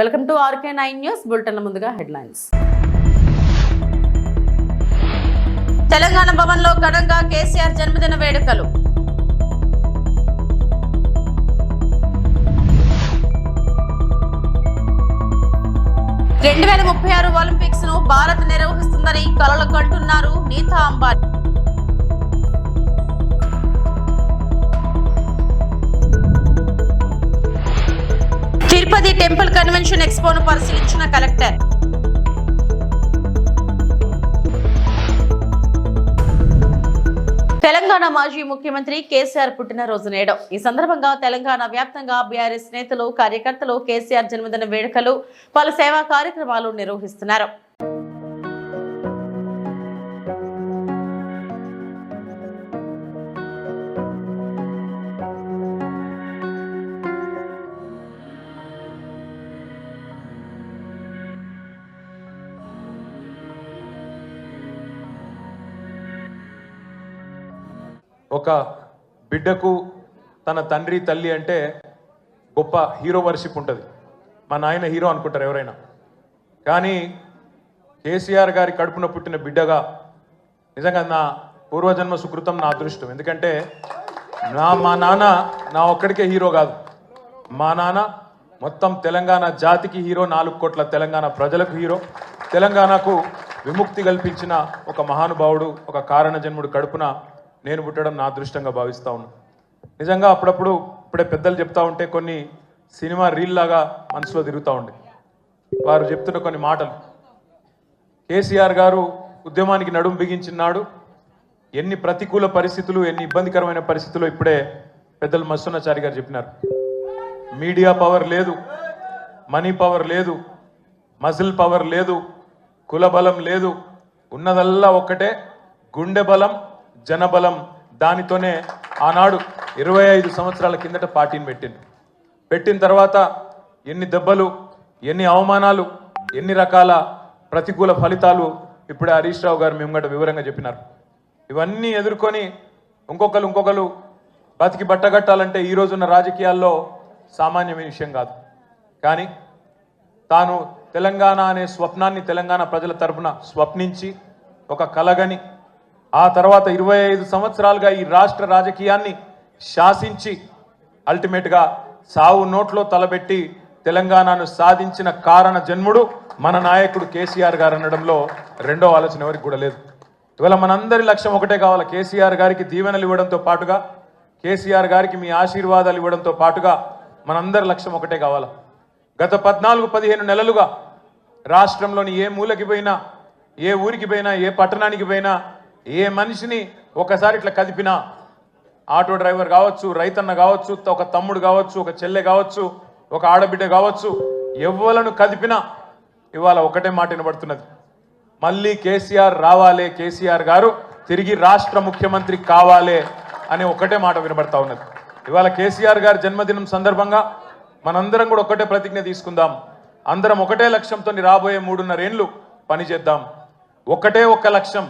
Welcome to RK nine news bulletin ముందుగా headlines. Telangana భవన్లో ఘనంగా కేసీఆర్ జన్మదిన వేడుకలు. రెండు వేల ముప్పై ఆరు ఒలింపిక్స్ను భారత్ నిర్వహిస్తుందని కలలు కంటున్నారు నీతా అంబానీ. తిరుపతి టెంపుల్ కన్వెన్షన్ ఎక్స్పోను పరిశీలించిన కలెక్టర్. తెలంగాణ మాజీ ముఖ్యమంత్రి కేసీఆర్ పుట్టినరోజు నేడు. ఈ సందర్భంగా తెలంగాణ వ్యాప్తంగా బీఆర్ఎస్ నేతలు కార్యకర్తలు కేసీఆర్ జన్మదిన వేడుకలు పలు సేవా కార్యక్రమాలు నిర్వహిస్తున్నారు. ఒక బిడ్డకు తన తండ్రి తల్లి అంటే గొప్ప హీరో వర్షిప్ ఉంటుంది. మా నాయన హీరో అనుకుంటారు ఎవరైనా. కానీ కేసీఆర్ గారి కడుపున పుట్టిన బిడ్డగా నిజంగా నా పూర్వజన్మ సుకృతం నా అదృష్టం. ఎందుకంటే నా మా నాన్న నా ఒక్కడికే హీరో కాదు. మా నాన్న మొత్తం తెలంగాణ జాతికి హీరో నాలుగు కోట్ల తెలంగాణ ప్రజలకు హీరో తెలంగాణకు విముక్తి కల్పించిన ఒక మహానుభావుడు ఒక కారణ జన్ముడు కడుపున నేను పుట్టడం నా అదృష్టంగా భావిస్తా ఉన్నాను నిజంగా అప్పుడప్పుడు ఇప్పుడే పెద్దలు చెప్తా ఉంటే కొన్ని సినిమా రీల్ లాగా మనసులో తిరుగుతూ ఉండే. వారు చెప్తున్న కొన్ని మాటలు. కేసీఆర్ గారు ఉద్యమానికి నడుం బిగించినాడు ఎన్ని ప్రతికూల పరిస్థితులు ఎన్ని ఇబ్బందికరమైన పరిస్థితులు ఇప్పుడే పెద్దలు మస్తున్నచారి గారు చెప్పినారు. మీడియా పవర్ లేదు మనీ పవర్ లేదు మజిల్ పవర్ లేదు కుల బలం లేదు. ఉన్నదల్లా ఒక్కటే గుండె బలం జనబలం దానితోనే ఆనాడు ఇరవై ఐదు సంవత్సరాల కిందట పార్టీని పెట్టింది పెట్టిన తర్వాత ఎన్ని దెబ్బలు ఎన్ని అవమానాలు ఎన్ని రకాల ప్రతికూల ఫలితాలు ఇప్పుడే హరీష్ రావు గారు మేము వివరంగా చెప్పినారు. ఇవన్నీ ఎదుర్కొని ఇంకొకరు ఇంకొకరు బతికి బట్టగట్టాలంటే ఈ రోజున్న రాజకీయాల్లో సామాన్యమైన విషయం కాదు. కానీ తాను తెలంగాణ అనే స్వప్నాన్ని తెలంగాణ ప్రజల తరపున స్వప్నించి ఒక కలగని ఆ తర్వాత ఇరవై ఐదు సంవత్సరాలుగా ఈ రాష్ట్ర రాజకీయాన్ని శాసించి అల్టిమేట్గా సావు నోట్లో తలబెట్టి తెలంగాణను సాధించిన కారణ జన్ముడు మన నాయకుడు కేసీఆర్ గారు అనడంలో రెండో ఆలోచన ఎవరికి కూడా లేదు. ఇవాళ మనందరి లక్ష్యం ఒకటే కావాలి? కేసీఆర్ గారికి దీవెనలు ఇవ్వడంతో పాటుగా కేసీఆర్ గారికి మీ ఆశీర్వాదాలు ఇవ్వడంతో పాటుగా మనందరి లక్ష్యం ఒకటే కావాలి? గత పద్నాలుగు పదిహేను నెలలుగా రాష్ట్రంలోని ఏ మూలకి పోయినా ఏ ఊరికి పోయినా ఏ పట్టణానికి పోయినా ఏ మనిషిని ఒకసారి ఇట్లా కదిపినా ఆటో డ్రైవర్ కావచ్చు రైతన్న కావచ్చు ఒక తమ్ముడు కావచ్చు ఒక చెల్లె కావచ్చు ఒక ఆడబిడ్డ కావచ్చు ఎవ్వలను కదిపినా ఇవాళ ఒకటే మాట వినబడుతున్నది. మళ్ళీ కేసీఆర్ రావాలే కేసీఆర్ గారు తిరిగి రాష్ట్ర ముఖ్యమంత్రి కావాలే అనే ఒకటే మాట వినబడతా ఉన్నది. ఇవాళ కేసీఆర్ గారి జన్మదినం సందర్భంగా మనందరం కూడా ఒకటే ప్రతిజ్ఞ తీసుకుందాం. అందరం ఒకటే లక్ష్యంతో రాబోయే మూడున్నరేండ్లు పనిచేద్దాం. ఒకటే ఒక్క లక్ష్యం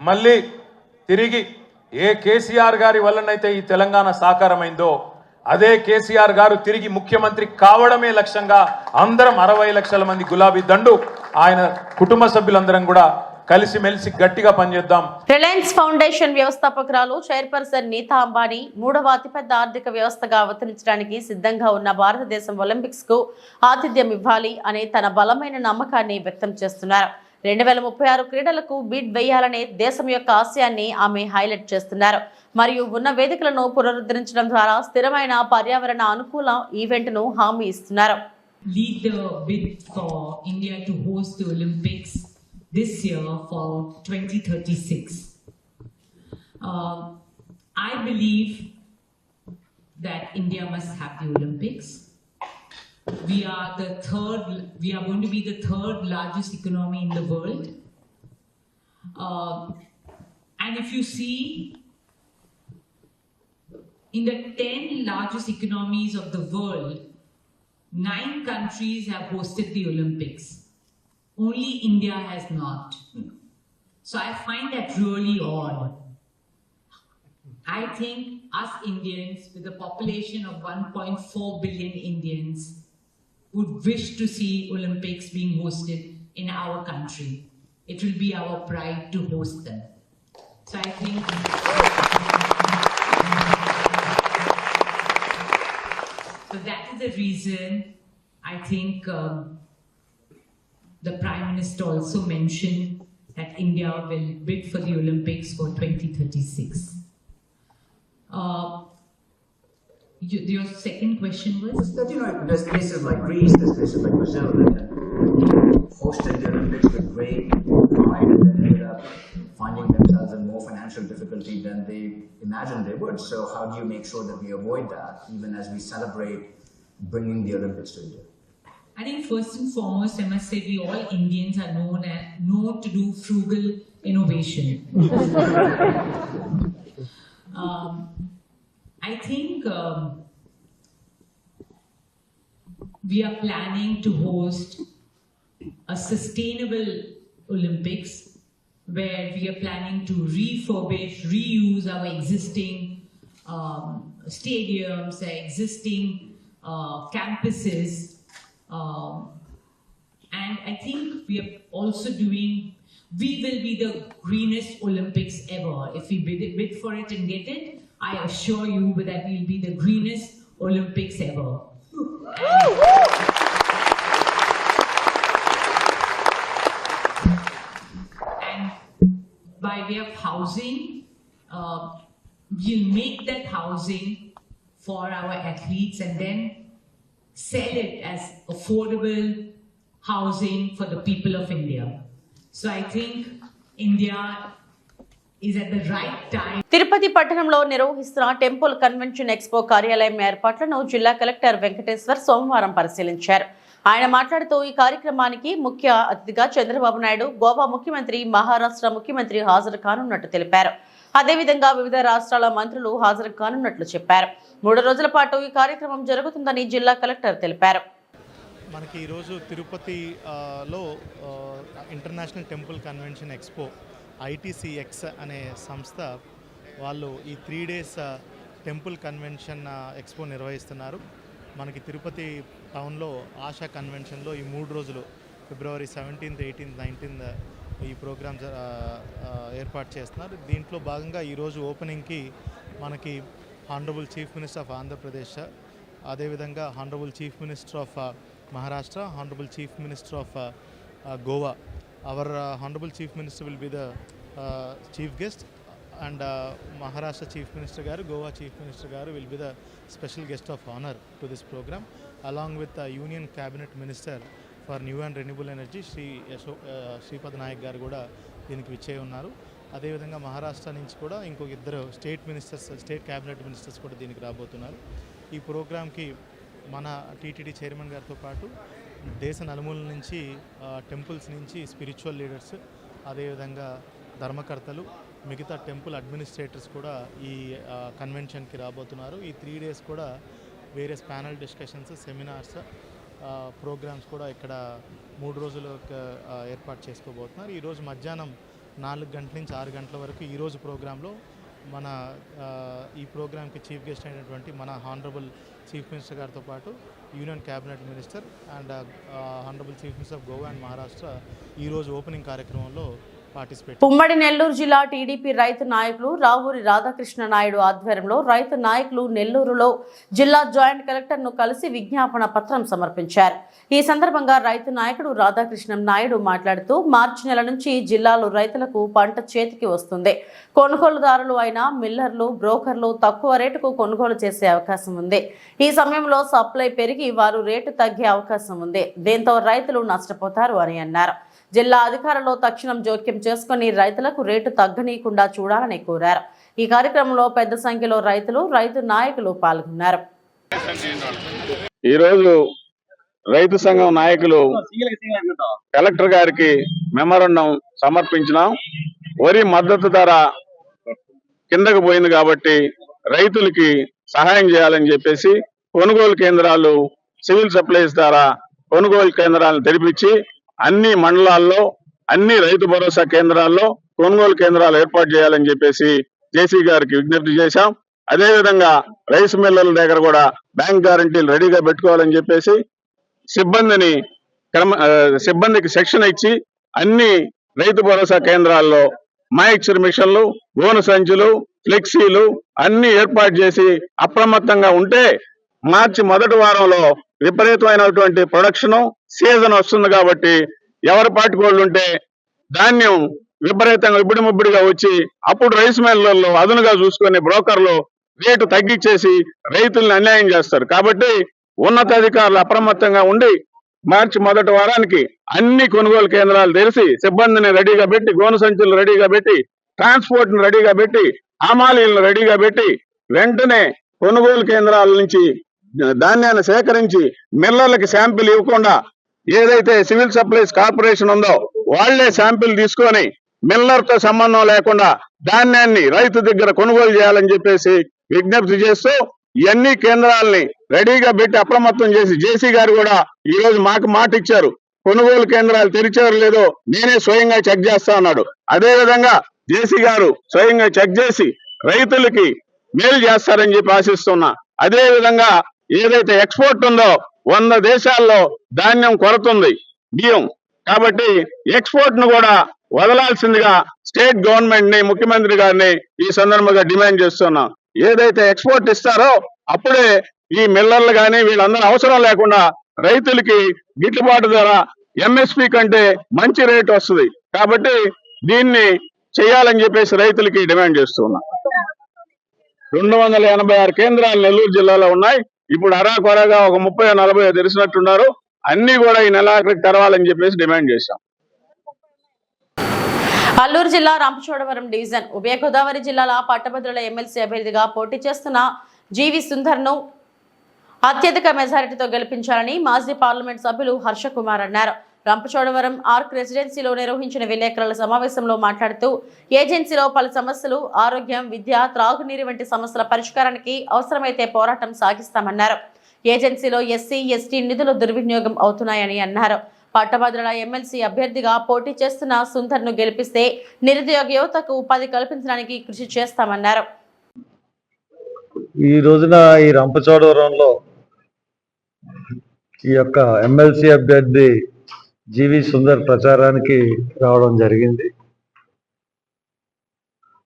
మళ్ళీ తిరిగి ఏ కేసీఆర్ గారి వల్లనైతే ఈ తెలంగాణ సాకారమైందో అదే కేసీఆర్ గారు తిరిగి ముఖ్యమంత్రి కావడమే లక్ష్యంగా అందరం అరవై లక్షల మంది గులాబీ దండు ఆయన కుటుంబ సభ్యులందరం కూడా కలిసిమెలిసి గట్టిగా పనిచేద్దాం. రిలయన్స్ ఫౌండేషన్ వ్యవస్థాపకురాలు చైర్పర్సన్ నీతా అంబానీ మూడవ అతిపెద్ద ఆర్థిక వ్యవస్థగా అవతరించడానికి సిద్ధంగా ఉన్న భారతదేశం ఒలింపిక్స్కు ఆతిథ్యం ఇవ్వాలి అనే తన బలమైన నమ్మకాన్ని వ్యక్తం చేస్తున్నారు. రెండు వేల ముప్పై ఆరు క్రీడలకు బిడ్ వేయాలనే దేశం యొక్క ఆశయాన్ని ఆమె హైలైట్ చేస్తున్నారు మరియు ఉన్న వేదికలను పునరుద్ధరించడం ద్వారా స్థిరమైన పర్యావరణ అనుకూల ఈవెంట్ను హామీ ఇస్తున్నారు lead the bid for India to host the Olympics this year for 2036. Um, I believe that India must have the Olympics. We are the third, we are going to be the third largest economy in the world. Um, and if you see in the 10 largest economies of the world, nine countries have hosted the Olympics. Only India has not. So I find that really odd. I think us Indians, with a population of 1.4 billion Indians, would wish to see Olympics being hosted in our country. It will be our pride to host them. So I think so that is the reason I think um, the Prime Minister also mentioned that India will bid for the Olympics for 2036. Uh, you, your second question was? That, you know, there's places like Greece, there's places like Brazil that hosted the Olympics with great pride and then ended up finding themselves in more financial difficulty than they imagined they would. So how do you make sure that we avoid that even as we celebrate bringing the Olympics to India? I think first and foremost, I must say we all Indians are known as known to do frugal innovation. um, I think um, we are planning to host a sustainable Olympics where we are planning to refurbish, reuse our existing um, stadiums, existing uh, campuses. Um, and I think we are also doing, we will be the greenest Olympics ever. If we bid, bid for it and get it, I assure you that we'll be the greenest Olympics ever. And by way of housing, uh, we'll make that housing for our athletes and then sell it as affordable housing for the people of India. So I think India Tirupati పట్టణంలో నిర్వహిస్తున్న temple convention expo కార్యాలయం ఏర్పాట్లను జిల్లా collector Venkateshwar సోమవారం పరిశీలించారు. ఆయన మాట్లాడుతూ ఈ కార్యక్రమానికి ముఖ్య అతిథిగా చంద్రబాబు నాయుడు గోవా ముఖ్యమంత్రి మహారాష్ట్ర ముఖ్యమంత్రి హాజరు కానున్నట్టు తెలిపారు. అదేవిధంగా వివిధ రాష్ట్రాల మంత్రులు హాజరు కానున్నట్లు చెప్పారు. మూడు రోజుల పాటు ఈ కార్యక్రమం జరుగుతుందని జిల్లా కలెక్టర్ తెలిపారు. మనకి ఈరోజు తిరుపతి ఆ, లో ఆ, international temple convention expo ITCX అనే సంస్థ వాళ్ళు ఈ three days temple convention expo నిర్వహిస్తున్నారు. మనకి తిరుపతి టౌన్లో ఆశా కన్వెన్షన్లో ఈ మూడు రోజులు ఫిబ్రవరి సెవెంటీన్త్ ఎయిటీన్త్ నైన్టీన్త్ ఈ ప్రోగ్రామ్ ఏర్పాటు చేస్తున్నారు. దీంట్లో భాగంగా ఈరోజు ఓపెనింగ్కి మనకి honourable chief minister of Andhra Pradesh అదేవిధంగా honourable chief minister of Maharashtra honourable chief minister of Goa our honourable chief minister will be the chief guest and Maharashtra chief minister garu Goa chief minister garu will be the special guest of honour to this programme along with union cabinet minister for new and renewable energy Shri Yesso Shripad Naik garu కూడా దీనికి విచ్చే ఉన్నారు. అదేవిధంగా మహారాష్ట్ర నుంచి కూడా ఇంకొక ఇద్దరు state ministers state cabinet ministers కూడా దీనికి రాబోతున్నారు. ఈ ప్రోగ్రామ్కి మన టీటీడీ చైర్మన్ గారితో పాటు దేశ నలుమూల నుంచి టెంపుల్స్ నుంచి స్పిరిచువల్ లీడర్స్ అదేవిధంగా ధర్మకర్తలు మిగతా టెంపుల్ అడ్మినిస్ట్రేటర్స్ కూడా ఈ కన్వెన్షన్కి రాబోతున్నారు. ఈ త్రీ డేస్ కూడా various panel discussions seminars programs కూడా ఇక్కడ మూడు రోజులు ఏర్పాటు చేసుకోబోతున్నారు. ఈరోజు మధ్యాహ్నం నాలుగు గంటల నుంచి ఆరు గంటల వరకు ఈరోజు ప్రోగ్రాంలో మన ఈ ప్రోగ్రామ్కి చీఫ్ గెస్ట్ అయినటువంటి మన హానరబుల్ చీఫ్ మినిస్టర్ గారితో పాటు union cabinet minister and honourable chief minister of Goa and Maharashtra ఈరోజు ఓపెనింగ్ కార్యక్రమంలో ఉమ్మడి నెల్లూరు జిల్లా టీడీపీ రైతు నాయకులు రావూరి రాధాకృష్ణ నాయుడు ఆధ్వర్యంలో రైతు నాయకులు నెల్లూరులో జిల్లా జాయింట్ కలెక్టర్ను కలిసి విజ్ఞాపన పత్రం సమర్పించారు. ఈ సందర్భంగా రైతు నాయకుడు రాధాకృష్ణ నాయుడు మాట్లాడుతూ మార్చి నెల నుంచి జిల్లాలో రైతులకు పంట చేతికి వస్తుంది. కొనుగోలుదారులు అయిన మిల్లర్లు బ్రోకర్లు తక్కువ రేటుకు కొనుగోలు చేసే అవకాశం ఉంది. ఈ సమయంలో సప్లై పెరిగి వారు రేటు తగ్గే అవకాశం ఉంది. దీంతో రైతులు నష్టపోతారు అని అన్నారు. జిల్లా అధికారులు తక్షణం జోక్యం చేసుకుని రైతులకు రేటు తగ్గనీయకుండా చూడాలని కోరారు. ఈ కార్యక్రమంలో పెద్ద సంఖ్యలో రైతులు రైతు నాయకులు పాల్గొన్నారు. ఈరోజు రైతు సంఘం నాయకులు కలెక్టర్ గారికి మెమోరండం సమర్పించినాం. వరి మద్దతు ధర కిందకు పోయింది కాబట్టి రైతులకి సహాయం చేయాలని చెప్పేసి కొనుగోలు కేంద్రాలు సివిల్ సప్లైస్ ద్వారా కొనుగోలు కేంద్రాలను తెరిపించి అన్ని మండలాల్లో అన్ని రైతు భరోసా కేంద్రాల్లో కొనుగోలు కేంద్రాలు ఏర్పాటు చేయాలని చెప్పేసి జేసీ గారికి విజ్ఞప్తి చేశాం. అదేవిధంగా రైస్ మిల్లర్ల దగ్గర కూడా బ్యాంక్ గ్యారంటీలు రెడీగా పెట్టుకోవాలని చెప్పేసి సిబ్బందిని క్రమ సిబ్బందికి శిక్షణ ఇచ్చి అన్ని రైతు భరోసా కేంద్రాల్లో మాయిక్చర్ మిషన్లు గోను సంచులు ఫ్లెక్సీలు అన్ని ఏర్పాటు చేసి అప్రమత్తంగా ఉంటే మార్చి మొదటి వారంలో విపరీతమైనటువంటి ప్రొడక్షన్ సీజన్ వస్తుంది కాబట్టి ఎవరి పాటుకోళ్ళు ఉంటే ధాన్యం విపరీతంగా ఇబ్బడి ముబ్బడిగా వచ్చి అప్పుడు రైస్ మిల్లర్లు అదునుగా చూసుకునే బ్రోకర్లు రేటు తగ్గించేసి రైతుల్ని అన్యాయం చేస్తారు. కాబట్టి ఉన్నతాధికారులు అప్రమత్తంగా ఉండి మార్చి మొదటి వారానికి అన్ని కొనుగోలు కేంద్రాలు తెరిచి సిబ్బందిని రెడీగా పెట్టి గోను సంచులు రెడీగా పెట్టి ట్రాన్స్పోర్ట్ని రెడీగా పెట్టి హమాలీలను రెడీగా పెట్టి వెంటనే కొనుగోలు కేంద్రాల నుంచి ధాన్యాన్ని సేకరించి మిల్లర్లకి శాంపిల్ ఇవ్వకుండా ఏదైతే సివిల్ సప్లైస్ కార్పొరేషన్ ఉందో వాళ్ళే శాంపిల్ తీసుకొని మిల్లర్తో సంబంధం లేకుండా ధాన్యాన్ని రైతు దగ్గర కొనుగోలు చేయాలని చెప్పేసి విజ్ఞప్తి చేస్తూ ఇవన్నీ కేంద్రాలని రెడీగా పెట్టి అప్రమత్తం చేసి జేసీ గారు కూడా ఈ రోజు మాకు మాట ఇచ్చారు. కొనుగోలు కేంద్రాలు తెరిచారు లేదో నేనే స్వయంగా చెక్ చేస్తా అన్నాడు అదే విధంగా జేసీ గారు స్వయంగా చెక్ చేసి రైతులకి మేలు చేస్తారని చెప్పి ఆశిస్తున్నా. అదే విధంగా ఏదైతే ఎక్స్పోర్ట్ ఉందో వంద దేశాల్లో ధాన్యం కొరతుంది బియ్యం. కాబట్టి ఎక్స్పోర్ట్ను కూడా వదలాల్సిందిగా స్టేట్ గవర్నమెంట్ని ముఖ్యమంత్రి గారిని ఈ సందర్భంగా డిమాండ్ చేస్తున్నాం. ఏదైతే ఎక్స్పోర్ట్ ఇస్తారో అప్పుడే ఈ మిల్లర్లు కానీ వీళ్ళందరూ అవసరం లేకుండా రైతులకి గిట్టుబాటు ధర ఎంఎస్పి కంటే మంచి రేట్ వస్తుంది. కాబట్టి దీన్ని చేయాలని చెప్పేసి రైతులకి డిమాండ్ చేస్తున్నాం. రెండు వందల ఎనభై ఆరు కేంద్రాలు నెల్లూరు జిల్లాలో ఉన్నాయి. ఇప్పుడు అరాకొరగా ఒక ముప్పై నలభై తెరిచినట్టున్నారు అన్ని కూడా ఈ నెలాఖరికి తెరవాలని చెప్పేసి డిమాండ్ చేశాం. అల్లూరు జిల్లా రామచోడవరం డివిజన్ ఉభయ గోదావరి జిల్లాల పట్టభద్రుల ఎమ్మెల్సీ అభ్యర్థిగా పోటీ చేస్తున్న జీవి సుందర్ను అత్యధిక మెజారిటీతో గెలిపించాలని మాజీ పార్లమెంట్ సభ్యులు హర్ష కుమార్ అన్నారు. రంపచోడవరం ఆర్క్ రెసిడెన్సీలో నిర్వహించిన విలేకరుల సమావేశంలో మాట్లాడుతూ ఏజెన్సీలో పలు సమస్యలు ఆరోగ్యం విద్య త్రాగునీరు వంటి సమస్యల పరిష్కారానికి అవసరమైతే పోరాటం సాగిస్తామన్నారు. ఏజెన్సీలో ఎస్సీ ఎస్టీ నిధులు దుర్వినియోగం అవుతున్నాయని అన్నారు. పట్టభద్రుల ఎమ్మెల్సీ అభ్యర్థిగా పోటీ చేస్తున్న సుందర్ను గెలిపిస్తే నిరుద్యోగ యువతకు ఉపాధి కల్పించడానికి కృషి చేస్తామన్నారు. ఈ రోజున ఈ రంపచోడవరంలో ఈ యొక్క ఎమ్మెల్సీ అభ్యర్థి జీవి సుందర్ ప్రచారానికి రావడం జరిగింది.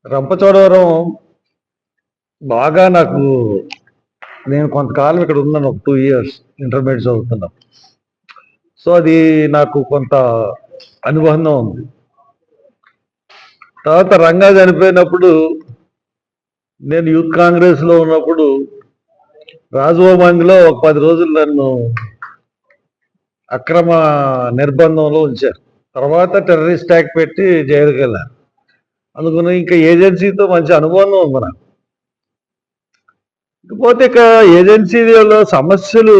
రంపచోడవరం బాగా నాకు నేను కొంతకాలం ఇక్కడ ఉన్నాను ఒక టూ ఇయర్స్ ఇంటర్మీడియట్ చదువుతున్నా సో అది నాకు కొంత అనుబంధం ఉంది. తర్వాత రంగా చనిపోయినప్పుడు నేను యూత్ కాంగ్రెస్లో ఉన్నప్పుడు రాజభవన్లో ఒక పది రోజులు నన్ను అక్రమ నిర్బంధంలో ఉంచారు. తర్వాత టెర్రరిస్ట్ యాక్ట్ పెట్టి జైలుకి వెళ్ళారు. అందుకని ఇంకా ఏజెన్సీతో మంచి అనుబంధం ఉంది నాకు ఇకపోతే ఇక ఏజెన్సీలో సమస్యలు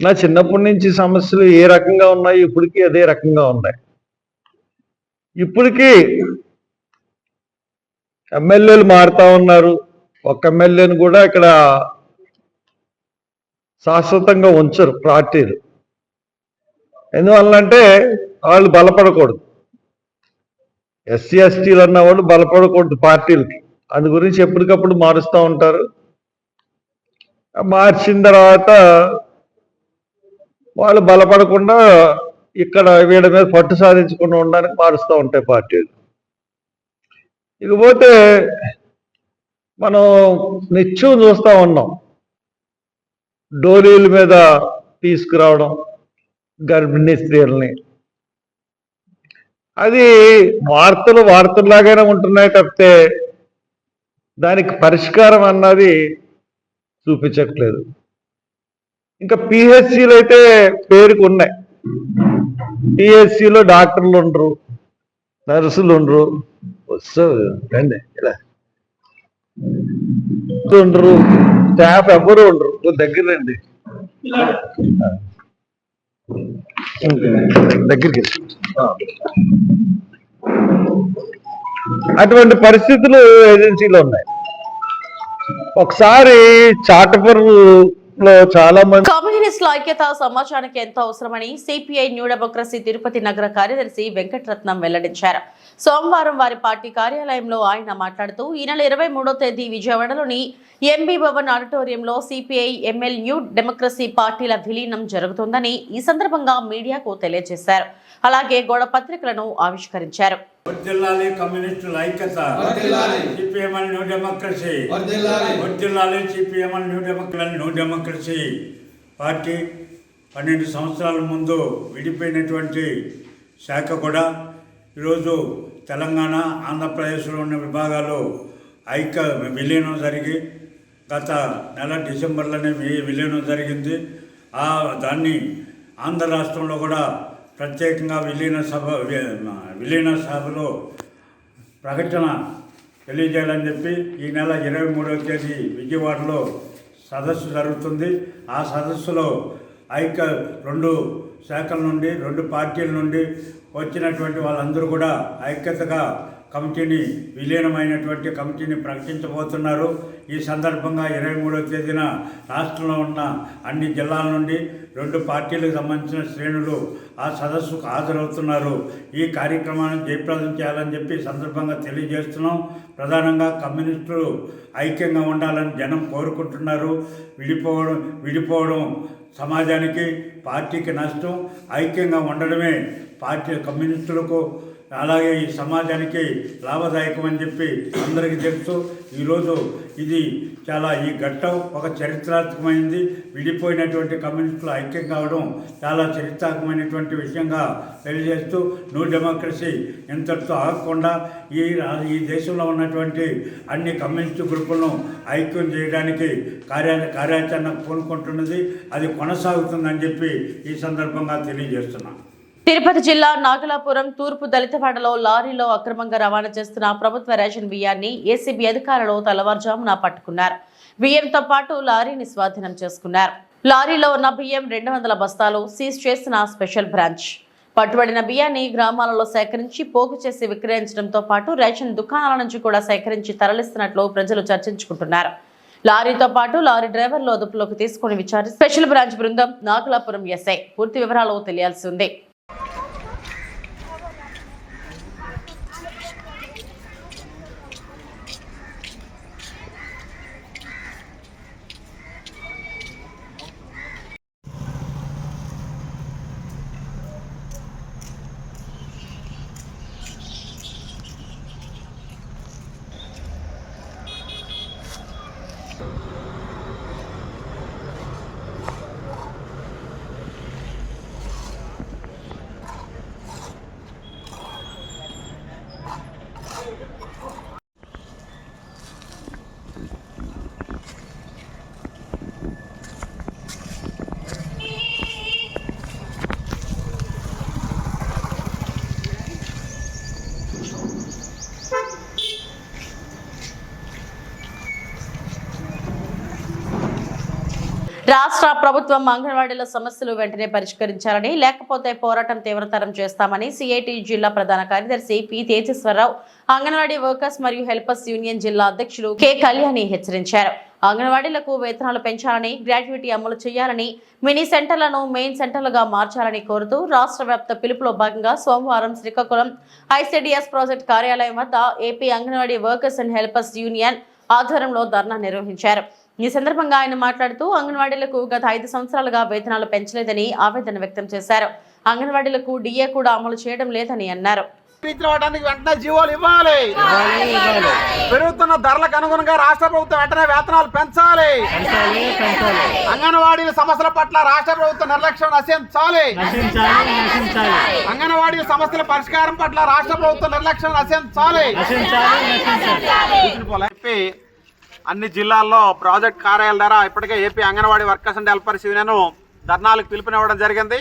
నా చిన్నప్పటి నుంచి సమస్యలు ఏ రకంగా ఉన్నాయి ఇప్పటికీ అదే రకంగా ఉన్నాయి. ఇప్పటికీ ఎమ్మెల్యేలు మారుతా ఉన్నారు. ఒక ఎమ్మెల్యేని కూడా ఇక్కడ శాశ్వతంగా ఉంచరు పార్టీలు. ఎందువల్లంటే వాళ్ళు బలపడకూడదు. ఎస్సీ ఎస్టీలు అన్న వాళ్ళు బలపడకూడదు పార్టీలకి. అందు గురించి ఎప్పటికప్పుడు మారుస్తూ ఉంటారు. మార్చిన తర్వాత వాళ్ళు బలపడకుండా ఇక్కడ వీళ్ళ మీద పట్టు సాధించకుండా ఉండడానికి మారుస్తూ ఉంటాయి పార్టీలు. ఇకపోతే మనం నిత్యం చూస్తూ ఉన్నాం. డోలీల మీద తీసుకురావడం గర్భిణీ స్త్రీలని అది వార్తలు వార్తల్లాగానే ఉంటున్నాయి తప్పితే దానికి పరిష్కారం అన్నది చూపించట్లేదు. ఇంకా పిహెచ్సిలు అయితే పేరుకు ఉన్నాయి. పిహెచ్సిలో డాక్టర్లు ఉండరు నర్సులు ఉండరు. వస్తుంది ఇలా. ఉండరు స్టాఫ్ ఎవరు ఉండరు. దగ్గరండి. దగ్గరికి అటువంటి పరిస్థితులు ఏజెన్సీలో ఉన్నాయి. ఒకసారి చాటపర్రు లో చాలా మంది కమ్యూనిస్టుల ఐక్యత సమాజానికి ఎంతో అవసరమని సిపిఐ న్యూ డెమోక్రసీ తిరుపతి నగర కార్యదర్శి వెంకటరత్నం వెల్లడించారు. సోమవారం వారి పార్టీ కార్యాలయంలో ఆయన మాట్లాడుతూ ఈ నెల ఇరవై మూడో తేదీ విజయవాడలోని ఎంబీ భవన్ ఆడిటోరియంలో సిపిఐ ఎంఎల్ న్యూ డెమోక్రసీ పార్టీల విలీనం జరుగుతుందని ఈ సందర్భంగా మీడియాకు తెలియజేశారు. అలాగే గోడ పత్రికలను ఆవిష్కరించారు. వర్ధిల్లాలి కమ్యూనిస్టుల ఐక్యత. CPML new democracy. వర్ధిల్లాలి CPML new democracy new democracy party పన్నెండు సంవత్సరాల ముందు విడిపోయినటువంటి శాఖ కూడా ఈరోజు తెలంగాణ ఆంధ్రప్రదేశ్లో ఉన్న విభాగాలు ఐక్య విలీనం జరిగి గత నెల డిసెంబర్లోనే విలీనం జరిగింది. ఆ దాన్ని ఆంధ్ర రాష్ట్రంలో కూడా ప్రత్యేకంగా విలీన సభ విలీన సభలో ప్రకటన తెలియజేయాలని చెప్పి ఈ నెల ఇరవై మూడవ తేదీ విజయవాడలో సదస్సు జరుగుతుంది. ఆ సదస్సులో ఐక్య రెండు శాఖల నుండి రెండు పార్టీల నుండి వచ్చినటువంటి వాళ్ళందరూ కూడా ఐక్యతగా కమిటీని విలీనమైనటువంటి కమిటీని ప్రకటించబోతున్నారు. ఈ సందర్భంగా ఇరవై మూడవ తేదీన రాష్ట్రంలో ఉన్న అన్ని జిల్లాల నుండి రెండు పార్టీలకు సంబంధించిన శ్రేణులు ఆ సదస్సుకు హాజరవుతున్నారు. ఈ కార్యక్రమాన్ని జయప్రదం చేయాలని చెప్పి సందర్భంగా తెలియజేస్తున్నాం. ప్రధానంగా కమ్యూనిస్టులు ఐక్యంగా ఉండాలని జనం కోరుకుంటున్నారు. విడిపోవడం విడిపోవడం సమాజానికి పార్టీకి నష్టం. ఐక్యంగా ఉండడమే పార్టీ కమ్యూనిస్టులకు అలాగే ఈ సమాజానికి లాభదాయకం అని చెప్పి అందరికీ తెలుసు. ఈరోజు ఇది చాలా ఈ ఘట్టం ఒక చరిత్రాత్మకమైంది. విడిపోయినటువంటి కమ్యూనిస్టులు ఐక్యం కావడం చాలా చరిత్రాత్మకమైనటువంటి విషయంగా తెలియజేస్తూ న్యూ డెమోక్రసీ ఇంతటితో ఆగకుండా ఈ ఈ దేశంలో ఉన్నటువంటి అన్ని కమ్యూనిస్టు గ్రూపులను ఐక్యం చేయడానికి కార్య కార్యాచరణ పూనుకుంటున్నది అది కొనసాగుతుందని చెప్పి ఈ సందర్భంగా తెలియజేస్తున్నాను తిరుపతి జిల్లా నాగలాపురం తూర్పు దళితవాడలో లారీలో అక్రమంగా రవాణా చేస్తున్న ప్రభుత్వ రేషన్ బియ్యాన్ని ఏసీబీ అధికారులు తెల్లవారుజామున పట్టుకున్నారు. బియ్యంతో పాటు లారీని స్వాధీనం చేసుకున్నారు. లారీలో ఉన్న బియ్యం రెండు వందల బస్తాలు సీజ్ చేసిన స్పెషల్ బ్రాంచ్. పట్టుబడిన బియ్యాన్ని గ్రామాలలో సేకరించి పోగు చేసి విక్రయించడంతో పాటు రేషన్ దుకాణాల నుంచి కూడా సేకరించి తరలిస్తున్నట్లు ప్రజలు చర్చించుకుంటున్నారు. లారీతో పాటు లారీ డ్రైవర్లు అదుపులోకి తీసుకుని విచారి స్పెషల్ బ్రాంచ్ బృందం నాగలాపురం ఎస్ఐ పూర్తి వివరాలు తెలియాల్సి ఉంది. రాష్ట్ర ప్రభుత్వం అంగన్వాడీల సమస్యలు వెంటనే పరిష్కరించాలని లేకపోతే పోరాటం తీవ్రతరం చేస్తామని సిఐటి జిల్లా ప్రధాన కార్యదర్శి పి తేజేశ్వరరావు అంగన్వాడీ వర్కర్స్ మరియు హెల్పర్స్ యూనియన్ జిల్లా అధ్యక్షులు కె కళ్యాణి హెచ్చరించారు. అంగన్వాడీలకు వేతనాలు పెంచాలని గ్రాడ్యుయేటీ అమలు చేయాలని మినీ సెంటర్లను మెయిన్ సెంటర్లుగా మార్చాలని కోరుతూ రాష్ట్ర వ్యాప్త పిలుపులో భాగంగా సోమవారం శ్రీకాకుళం ఐసిడిఎస్ ప్రాజెక్ట్ కార్యాలయం వద్ద AP anganwadi workers and helpers union ఆధ్వర్యంలో ధర్నా నిర్వహించారు. ఈ సందర్భంగా ఆయన మాట్లాడుతూ అంగన్వాడీలకు గత ఐదు సంవత్సరాలుగా వేతనాలు పెంచలేదని ఆవేదన వ్యక్తం చేశారు. అంగన్వాడీలకు డిఏ కూడా అమలు చేయడం లేదని అన్నారు. వెంటనే జీవోలు ఇవ్వాలి. పెరుగుతున్న ధరలకు అనుగుణంగా రాష్ట్ర ప్రభుత్వం వెంటనే వేతనాలు పెంచాలి. అంగన్వాడీల సమస్యల పట్ల రాష్ట్ర ప్రభుత్వం నిర్లక్ష్యం నశించాలి. అంగన్వాడీ సమస్యల పరిష్కారం పట్ల రాష్ట్ర ప్రభుత్వం నిర్లక్ష్యం నశించాలి. చెప్పి అన్ని జిల్లాల్లో ప్రాజెక్ట్ కార్యాలయాల ద్వారా ఇప్పటికే AP anganwadi workers and helpers union ధర్నాలకు పిలుపునివ్వడం జరిగింది.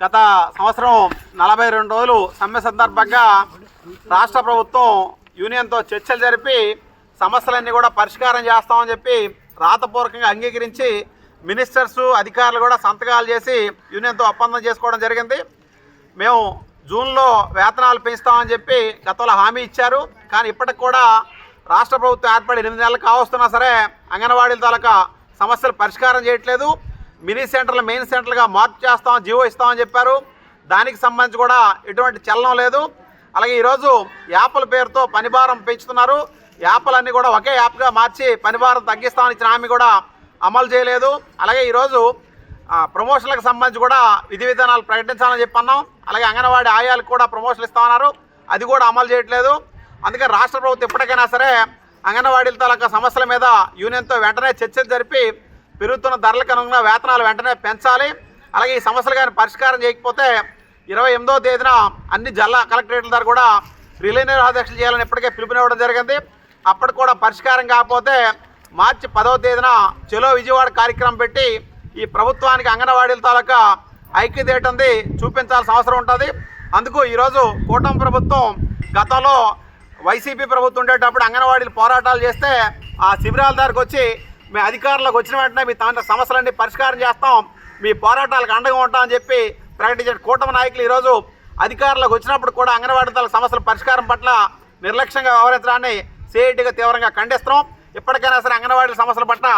గత సంవత్సరం నలభై రెండు రోజులు సమ్మె సందర్భంగా రాష్ట్ర ప్రభుత్వం యూనియన్తో చర్చలు జరిపి సమస్యలన్నీ కూడా పరిష్కారం చేస్తామని చెప్పి రాతపూర్వకంగా అంగీకరించి మినిస్టర్స్ అధికారులు కూడా సంతకాలు చేసి యూనియన్తో ఒప్పందం చేసుకోవడం జరిగింది. మేము జూన్లో వేతనాలు పెంచుతామని చెప్పి గతంలో హామీ ఇచ్చారు. కానీ ఇప్పటికి కూడా రాష్ట్ర ప్రభుత్వం ఏర్పడి ఎనిమిది నెలలు కావస్తున్నా సరే అంగన్వాడీల తాలూకా సమస్యలు పరిష్కారం చేయట్లేదు. మినీ సెంటర్లు మెయిన్ సెంటర్లుగా మార్పు చేస్తాం జీవో ఇస్తామని చెప్పారు. దానికి సంబంధించి కూడా ఎటువంటి చలనం లేదు. అలాగే ఈరోజు యాప్ల పేరుతో పనిభారం పెంచుతున్నారు. యాప్లన్నీ కూడా ఒకే యాప్గా మార్చి పనిభారం తగ్గిస్తామని ఇచ్చిన హామీ కూడా అమలు చేయలేదు. అలాగే ఈరోజు ప్రమోషన్లకు సంబంధించి కూడా విధి విధానాలు ప్రకటించాలని చెప్పన్నాం అలాగే అంగన్వాడీ ఆయాలకు కూడా ప్రమోషన్లు ఇస్తామన్నారు. అది కూడా అమలు చేయట్లేదు. అందుకే రాష్ట్ర ప్రభుత్వం ఎప్పటికైనా సరే అంగన్వాడీల తాలూకా సమస్యల మీద యూనియన్తో వెంటనే చర్చలు జరిపి పెరుగుతున్న ధరలకు అనుగుణంగా వేతనాలు వెంటనే పెంచాలి. అలాగే ఈ సమస్యలు కానీ పరిష్కారం చేయకపోతే ఇరవై ఎనిమిదో తేదీన అన్ని జిల్లా కలెక్టరేట్ల ద్వారా కూడా రిలే నిరాధ్యక్షలు చేయాలని ఇప్పటికే పిలుపునివ్వడం జరిగింది. అప్పటికి కూడా పరిష్కారం కాకపోతే మార్చి పదవ తేదీన చెలో విజయవాడ కార్యక్రమం పెట్టి ఈ ప్రభుత్వానికి అంగన్వాడీల తాలూకా ఐక్యతేటంది చూపించాల్సిన అవసరం ఉంటుంది. అందుకు ఈరోజు కూటమి ప్రభుత్వం గతంలో వైసీపీ ప్రభుత్వం ఉండేటప్పుడు అంగన్వాడీలు పోరాటాలు చేస్తే ఆ శిబిరాల దగ్గరకు వచ్చి మీ అధికారులకు వచ్చిన వెంటనే మీ తమ సమస్యలన్నీ పరిష్కారం చేస్తాం. మీ పోరాటాలకు అండగా ఉంటామని చెప్పి ప్రకటించిన కూటమి నాయకులు ఈరోజు అధికారులకు వచ్చినప్పుడు కూడా అంగన్వాడీ తల సమస్యల పరిష్కారం పట్ల నిర్లక్ష్యంగా వ్యవహరించడాన్ని సిఐటిగా తీవ్రంగా ఖండిస్తాం ఇప్పటికైనా సరే అంగన్వాడీల సమస్యల పట్ల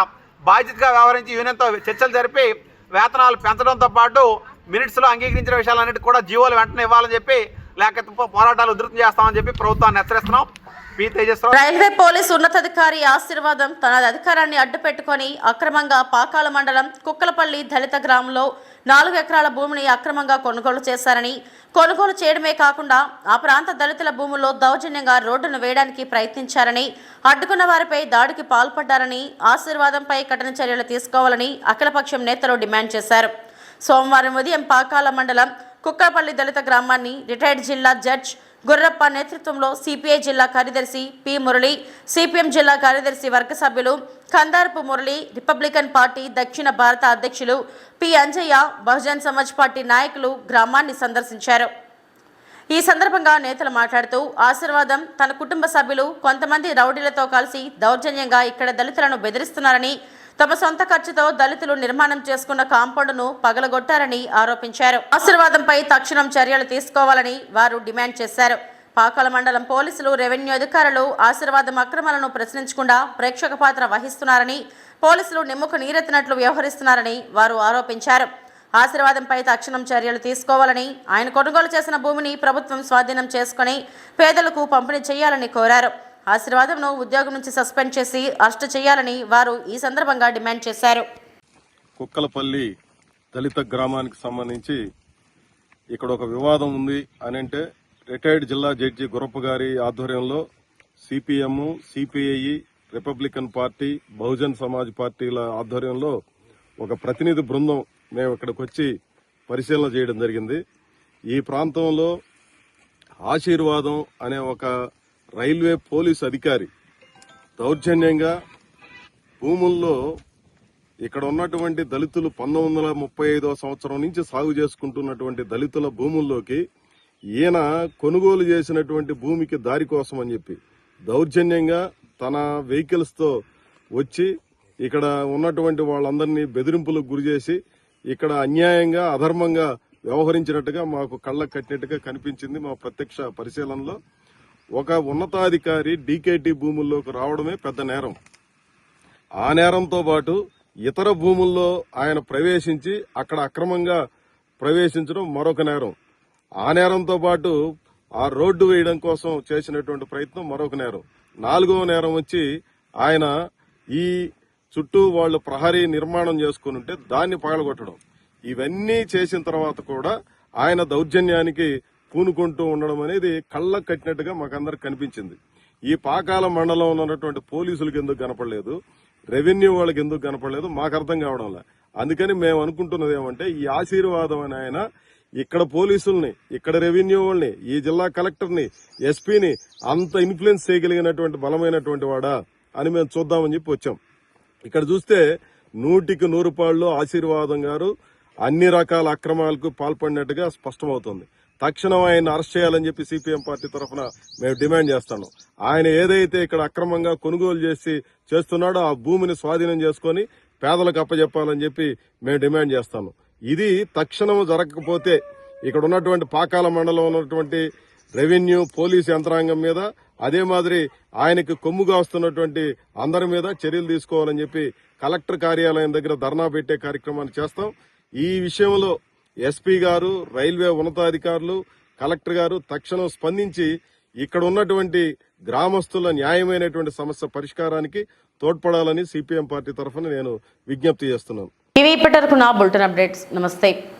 బాధ్యతగా వ్యవహరించి యూనియన్తో చర్చలు జరిపి వేతనాలు పెంచడంతో పాటు మినిట్స్లో అంగీకరించిన విషయాలన్నిటి కూడా జీవోలు వెంటనే ఇవ్వాలని చెప్పి లేకపోతే పోరాటాలు ఉధృతం చేస్తామని చెప్పి ప్రభుత్వాన్ని హెచ్చరిస్తున్నాం. రైల్వే పోలీసు ఉన్నతాధికారి ఆశీర్వాదం తన అధికారాన్ని అడ్డు పెట్టుకొని అక్రమంగా పాకాల మండలం కుక్కలపల్లి దళిత గ్రామంలో నాలుగు ఎకరాల భూమిని అక్రమంగా కొనుగోలు చేశారని కొనుగోలు చేయడమే కాకుండా ఆ ప్రాంత దళితుల భూముల్లో దౌర్జన్యంగా రోడ్డును వేయడానికి ప్రయత్నించారని అడ్డుకున్న వారిపై దాడికి పాల్పడ్డారని ఆశీర్వాదంపై కఠిన చర్యలు తీసుకోవాలని అఖిలపక్షం నేతలు డిమాండ్ చేశారు. సోమవారం ఉదయం పాకాల మండలం కుక్కపల్లి దళిత గ్రామాన్ని రిటైర్డ్ జిల్లా జడ్జ్ గుర్రప్ప నేతృత్వంలో సిపిఐ జిల్లా కార్యదర్శి పి మురళి సిపిఎం జిల్లా కార్యదర్శి వర్గ సభ్యులు కందారపు మురళి రిపబ్లికన్ పార్టీ దక్షిణ భారత అధ్యక్షులు పి అంజయ్య బహుజన్ సమాజ్ పార్టీ నాయకులు గ్రామాన్ని సందర్శించారు. ఈ సందర్భంగా నేతలు మాట్లాడుతూ ఆశీర్వాదం తన కుటుంబ సభ్యులు కొంతమంది రౌడీలతో కలిసి దౌర్జన్యంగా ఇక్కడ దళితులను బెదిరిస్తున్నారని తమ సొంత ఖర్చుతో దళితులు నిర్మాణం చేసుకున్న కాంపౌండ్ను పగలగొట్టారని ఆరోపించారు. ఆశీర్వాదంపై తక్షణం చర్యలు తీసుకోవాలని వారు డిమాండ్ చేశారు. పాకాల మండలం పోలీసులు రెవెన్యూ అధికారులు ఆశీర్వాదం అక్రమాలను ప్రశ్నించకుండా ప్రేక్షక పాత్ర వహిస్తున్నారని పోలీసులు నిమ్మకు నీరెత్తినట్లు వ్యవహరిస్తున్నారని వారు ఆరోపించారు. ఆశీర్వాదంపై తక్షణం చర్యలు తీసుకోవాలని ఆయన కొనుగోలు చేసిన భూమిని ప్రభుత్వం స్వాధీనం చేసుకుని పేదలకు పంపిణీ చేయాలని కోరారు. ఆశీర్వాదంను ఉద్యోగం నుంచి సస్పెండ్ చేసి అరెస్ట్ చేయాలని వారు ఈ సందర్భంగా డిమాండ్ చేశారు. కుక్కలపల్లి దళిత గ్రామానికి సంబంధించి ఇక్కడ ఒక వివాదం ఉంది అని అంటే రిటైర్డ్ జిల్లా జడ్జి గురప్ప గారి ఆధ్వర్యంలో CPM CPI Republican party Bahujan Samaj పార్టీల ఆధ్వర్యంలో ఒక ప్రతినిధి బృందం మేము ఇక్కడికి వచ్చి పరిశీలన చేయడం జరిగింది. ఈ ప్రాంతంలో ఆశీర్వాదం అనే ఒక రైల్వే పోలీస్ అధికారి దౌర్జన్యంగా భూముల్లో ఇక్కడ ఉన్నటువంటి దళితులు పంతొమ్మిది వందల ముప్పై ఐదవ సంవత్సరం నుంచి సాగు చేసుకుంటున్నటువంటి దళితుల భూముల్లోకి ఈయన కొనుగోలు చేసినటువంటి భూమికి దారి కోసం అని చెప్పి దౌర్జన్యంగా తన వెహికల్స్తో వచ్చి ఇక్కడ ఉన్నటువంటి వాళ్ళందరినీ బెదిరింపులకు గురి చేసి ఇక్కడ అన్యాయంగా అధర్మంగా వ్యవహరించినట్టుగా మాకు కళ్ళకు కట్టినట్టుగా కనిపించింది మా ప్రత్యక్ష పరిశీలనలో. ఒక ఉన్నతాధికారి డీకేటీ భూముల్లోకి రావడమే పెద్ద నేరం. ఆ నేరంతో పాటు ఇతర భూముల్లో ఆయన ప్రవేశించి అక్కడ అక్రమంగా ప్రవేశించడం మరొక నేరం. ఆ నేరంతో పాటు ఆ రోడ్డు వేయడం కోసం చేసినటువంటి ప్రయత్నం మరొక నేరం. నాలుగవ నేరం వచ్చి ఆయన ఈ చుట్టూ వాళ్ళు ప్రహరీ నిర్మాణం చేసుకుని ఉంటే దాన్ని పగలగొట్టడం. ఇవన్నీ చేసిన తర్వాత కూడా ఆయన దౌర్జన్యానికి పూనుకుంటూ ఉండడం అనేది కళ్ళకు కట్టినట్టుగా మాకందరికి కనిపించింది. ఈ పాకాల మండలంలో ఉన్నటువంటి పోలీసులకు ఎందుకు కనపడలేదు? రెవెన్యూ వాళ్ళకి ఎందుకు కనపడలేదు? మాకు అర్థం కావడంలా అందుకని మేము అనుకుంటున్నది ఏమంటే ఈ ఆశీర్వాదం అని ఆయన ఇక్కడ పోలీసుల్ని ఇక్కడ రెవెన్యూ వాళ్ళని ఈ జిల్లా కలెక్టర్ని ఎస్పీని అంత ఇన్ఫ్లుయెన్స్ చేయగలిగినటువంటి బలమైనటువంటి వాడా అని మేము చూద్దామని చెప్పి వచ్చాం. ఇక్కడ చూస్తే నూటికి నూరు పాళ్ళు ఆశీర్వాదం గారు అన్ని రకాల అక్రమాలకు పాల్పడినట్టుగా స్పష్టమవుతుంది. తక్షణం ఆయన అరెస్ట్ చేయాలని చెప్పి సిపిఎం పార్టీ తరఫున మేము డిమాండ్ చేస్తాను. ఆయన ఏదైతే ఇక్కడ అక్రమంగా కొనుగోలు చేసి చేస్తున్నాడో ఆ భూమిని స్వాధీనం చేసుకొని పేదలకు అప్పచెప్పాలని చెప్పి మేము డిమాండ్ చేస్తాను. ఇది తక్షణం జరగకపోతే ఇక్కడ ఉన్నటువంటి పాకాల మండలం ఉన్నటువంటి రెవెన్యూ పోలీస్ యంత్రాంగం మీద అదే మాదిరి ఆయనకి కొమ్ముగా వస్తున్నటువంటి అందరి మీద చర్యలు తీసుకోవాలని చెప్పి కలెక్టర్ కార్యాలయం దగ్గర ధర్నా పెట్టే కార్యక్రమాన్ని చేస్తాం. ఈ విషయంలో ఎస్పీ గారు రైల్వే ఉన్నతాధికారులు కలెక్టర్ గారు తక్షణం స్పందించి ఇక్కడ ఉన్నటువంటి గ్రామస్తుల న్యాయమైనటువంటి సమస్య పరిష్కారానికి తోడ్పడాలని సిపిఎం పార్టీ తరఫున నేను విజ్ఞప్తి చేస్తున్నాను. ఇవి ఇప్పటివరకు నా బులెటిన్ అప్డేట్స్. నమస్తే.